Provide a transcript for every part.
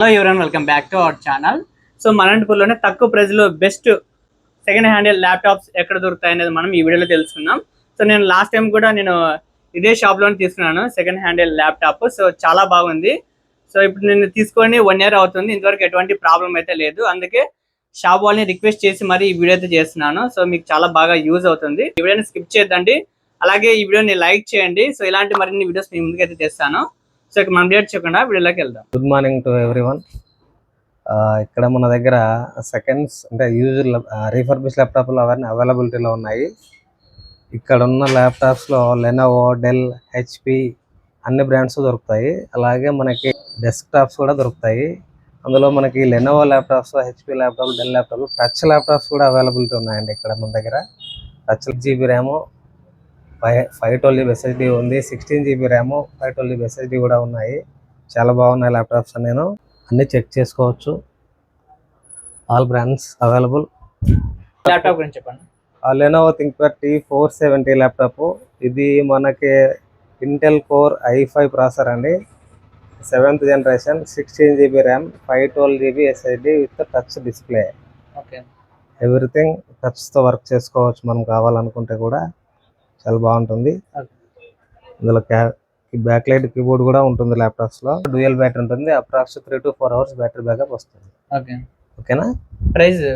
Hello ఎవరైనా welcome back to our channel so మనంటిపూర్లోనే తక్కువ ప్రైస్లో బెస్ట్ సెకండ్ హ్యాండ్ ల్యాప్టాప్స్ ఎక్కడ దొరుకుతాయి అనేది మనం ఈ వీడియోలో తెలుసుకుందాం. సో నేను లాస్ట్ టైం కూడా నేను ఇదే షాప్లోనే తీసుకున్నాను సెకండ్ హ్యాండ్ ల్యాప్టాప్ సో చాలా బాగుంది. సో ఇప్పుడు నేను తీసుకొని వన్ ఇయర్ అవుతుంది. ఇంతవరకు ఎటువంటి ప్రాబ్లం అయితే లేదు. అందుకే షాప్ వాళ్ళని రిక్వెస్ట్ చేసి మరి ఈ వీడియో అయితే చేస్తున్నాను. సో మీకు చాలా బాగా యూజ్ అవుతుంది. ఈ వీడియోని స్కిప్ చేద్దండి అలాగే ఈ వీడియోని లైక్ చేయండి. సో ఇలాంటి మరిన్ని వీడియోస్ మీ ముందుకైతే తెస్తాను. సో ఇక మనం డేట్ చెప్పకుండా వీడియోలోకి వెళ్దాం. గుడ్ మార్నింగ్ టు ఎవ్రీవన్ ఇక్కడ మన దగ్గర సెకండ్స్ అంటే యూజ్ రీఫర్బిష్ ల్యాప్టాప్లు అవన్నీ అవైలబిలిటీలో ఉన్నాయి. ఇక్కడ ఉన్న ల్యాప్టాప్స్లో లెనోవో డెల్ హెచ్పి అన్ని బ్రాండ్స్ దొరుకుతాయి. అలాగే మనకి డెస్క్టాప్స్ కూడా దొరుకుతాయి. అందులో మనకి Lenovo laptops HP laptop Dell laptop touch laptops కూడా అవైలబిలిటీ ఉన్నాయండి ఇక్కడ మన దగ్గర. Touch GB RAM five five twelve GB SSD ఉంది. Sixteen GB RAM five twelve GB SSD కూడా ఉన్నాయి. చాలా బాగున్నాయి ల్యాప్టాప్స్ నేను అన్ని చెక్ చేసుకోవచ్చు. All brands available. ల్యాప్టాప్ గురించి చెప్పండి. Lenovo ThinkPad T four seventy laptop. ఇది మనకి Intel core I five processor అండి. Seventh generation sixteen GB RAM five twelve GB SSD with touch display. Okay. Everything టచ్తో work చేసుకోవచ్చు మనం కావాలనుకుంటే కూడా. చాలా బాగుంటుంది. ఇందులో క్యా బ్యాక్ లైట్ కీబోర్డ్ కూడా ఉంటుంది ల్యాప్టాప్స్లో డ్యూయల్ బ్యాటరీ ఉంటుంది. Approx three to four hours battery backup వస్తుంది. ఓకే. ఓకేనా? Price?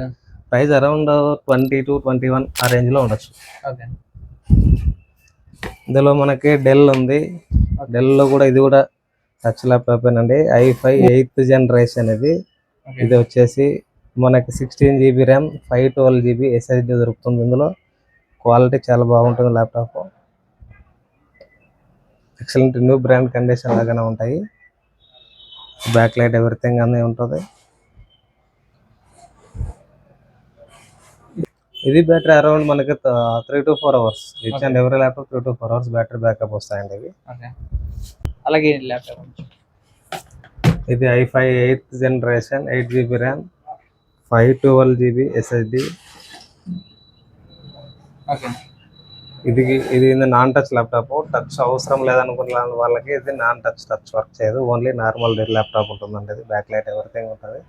Price around twenty two twenty one ఆ రేంజ్లో ఉండొచ్చు ఇందులో మనకి డెల్ ఉంది. డెల్లో కూడా ఇది కూడా టచ్ ల్యాప్టాప్ అండి. ఐ ఫైవ్ ఎయిత్ జనరేషన్ ఇది ఇది వచ్చేసి మనకి sixteen GB RAM five twelve GB SSD దొరుకుతుంది ఇందులో. క్వాలిటీ చాలా బాగుంటుంది laptop. Excellent new brand condition లాగానే ఉంటాయి. బ్యాక్ లైట్ ఎవ్రీథింగ్ అన్నీ ఉంటుంది. ఇది బ్యాటరీ అరౌండ్ మనకి three to four hours each and every laptop three to four hours battery backup వస్తాయండి ఇవి. అలాగే ల్యాప్టాప్ ఇది I five eighth generation eight GB RAM five twelve GB SSD ఇది ఇది నాన్ టచ్ ల్యాప్టాప్ టచ్ అవసరం లేదనుకున్న వాళ్ళకి ఇది నాన్ టచ్ టచ్ వర్క్ చేయదు. ఓన్లీ నార్మల్ ల్యాప్టాప్ ఉంటుందండి ఇది. బ్యాక్ లైట్ ఎవ్రీథింగ్ ఉంటుంది.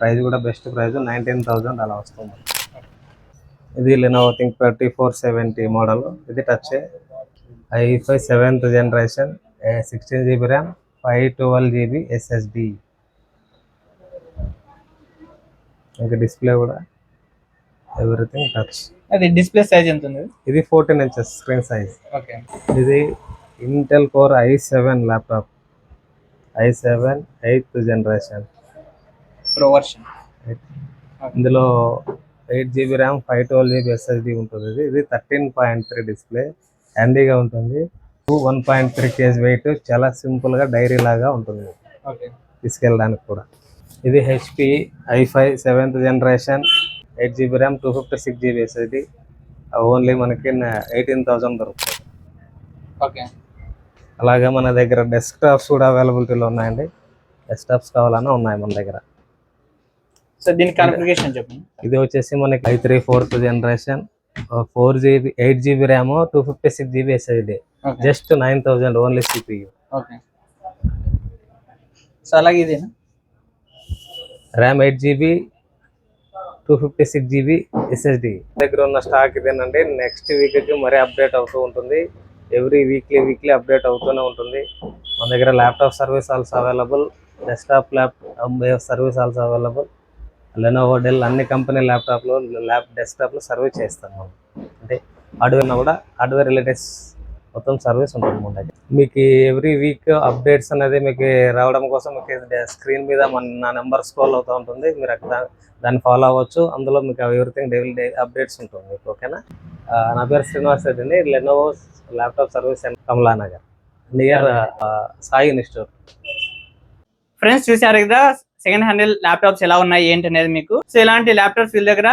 ప్రైస్ కూడా బెస్ట్ ప్రైస్ నైన్టీన్ థౌజండ్ అలా వస్తుంది. ఇది Lenovo think thirty four seventy model ఇది touch I five seventh generation sixteen GB RAM five twelve GB SSD ఇంకా డిస్ప్లే కూడా ఎవ్రీథింగ్ టచ్ అది డిస్ప్లే సైజ్ ఎంత ఉంది ఇది fourteen inches screen size okay ఇది Intel core I seven laptop I seven eighth generation pro version ఇందులో eight GB RAM five twelve GB SSD ఉంటుంది. ఇది ఇది థర్టీన్ పాయింట్ త్రీ డిస్ప్లే హ్యాండీగా ఉంటుంది. One point three KG weight చాలా సింపుల్గా diary లాగా ఉంటుంది. ఓకే తీసుకెళ్ళడానికి కూడా. ఇది HP I five seventh generation eight GB RAM two fifty six GB SSD only మనకి ఎయిటీన్ థౌజండ్ దొరుకుతుంది. ఓకే. అలాగే మన దగ్గర డెస్క్టాప్స్ కూడా అవైలబిలిటీలో ఉన్నాయండి. డెస్క్టాప్స్ కావాలన్నా ఉన్నాయి మన దగ్గర. సో దీని కాన్ఫిగరేషన్ చెప్పండి. ఇది వచ్చేసి మనకి I three fourth generation four GB eight GB RAM two fifty six GB SSD just nine thousand only CPU okay. So అలాగే ఇదేనా? RAM eight GB two fifty six GB SSD దగ్గర ఉన్న stock ఇదేనండి. Next వీక్కి మరీ update అవుతూ ఉంటుంది. Every weekly weekly update అవుతూనే ఉంటుంది. మన దగ్గర laptop service also available. Desktop lap service also available. Lenovo Dell అన్ని కంపెనీ ల్యాప్టాప్లు ల్యాప్ డెస్క్టాప్లు సర్వీస్ చేస్తాం మనం. అంటే హార్డ్వేర్ కూడా హార్డ్వేర్ రిలేటెడ్ మొత్తం సర్వీస్ ఉంటుంది మీకు ఎవ్రీ వీక్ అప్డేట్స్ అనేది మీకు రావడం కోసం మీకు స్క్రీన్ మీద మన నా నెంబర్ స్క్రోల్ అవుతూ ఉంటుంది. మీరు అక్కడ దాన్ని ఫాలో అవ్వచ్చు. అందులో మీకు ఎవ్రీథింగ్ డైలీ డే అప్డేట్స్ ఉంటుంది. మీకు ఓకేనా? నా పేరు శ్రీనివాస్ రెడ్డి అండి. Lenovo laptop service center Nagar near Sai institute friends చూసారు కదా? సెకండ్ హ్యాండ్ ల్యాప్టాప్స్ ఎలా ఉన్నాయి ఏంటి అనేది మీకు? సో ఇలాంటి ల్యాప్టాప్స్ వీళ్ళ దగ్గర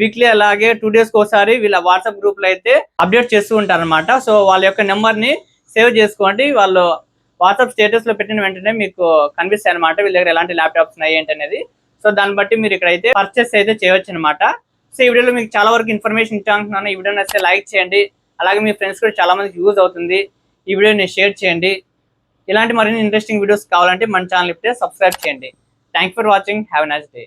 వీక్లీ అలాగే టూ డేస్ ఒకసారి వీళ్ళ వాట్సాప్ గ్రూప్లో అయితే అప్డేట్ చేస్తూ ఉంటారు అనమాట సో వాళ్ళ యొక్క నెంబర్ని సేవ్ చేసుకోండి. వాళ్ళు వాట్సాప్ స్టేటస్లో పెట్టిన వెంటనే మీకు కనిపిస్తాయి అనమాట వీళ్ళ దగ్గర ఎలాంటి ల్యాప్టాప్స్ ఉన్నాయి ఏంటి అనేది సో దాన్ని బట్టి మీరు ఇక్కడైతే పర్చేస్ అయితే చేయొచ్చు అనమాట సో ఈ వీడియోలో మీకు చాలా వరకు ఇన్ఫర్మేషన్ ఇచ్చాను ఈ వీడియో నచ్చితే లైక్ చేయండి. అలాగే మీ ఫ్రెండ్స్ కూడా చాలా మందికి యూజ్ అవుతుంది. ఈ వీడియోని షేర్ చేయండి. ఇలాంటి మరిన్ని ఇంట్రెస్టింగ్ వీడియోస్ కావాలంటే మన ఛానల్ ఇప్పుడే సబ్స్క్రైబ్ చేయండి. Thank for watching. Have nice day.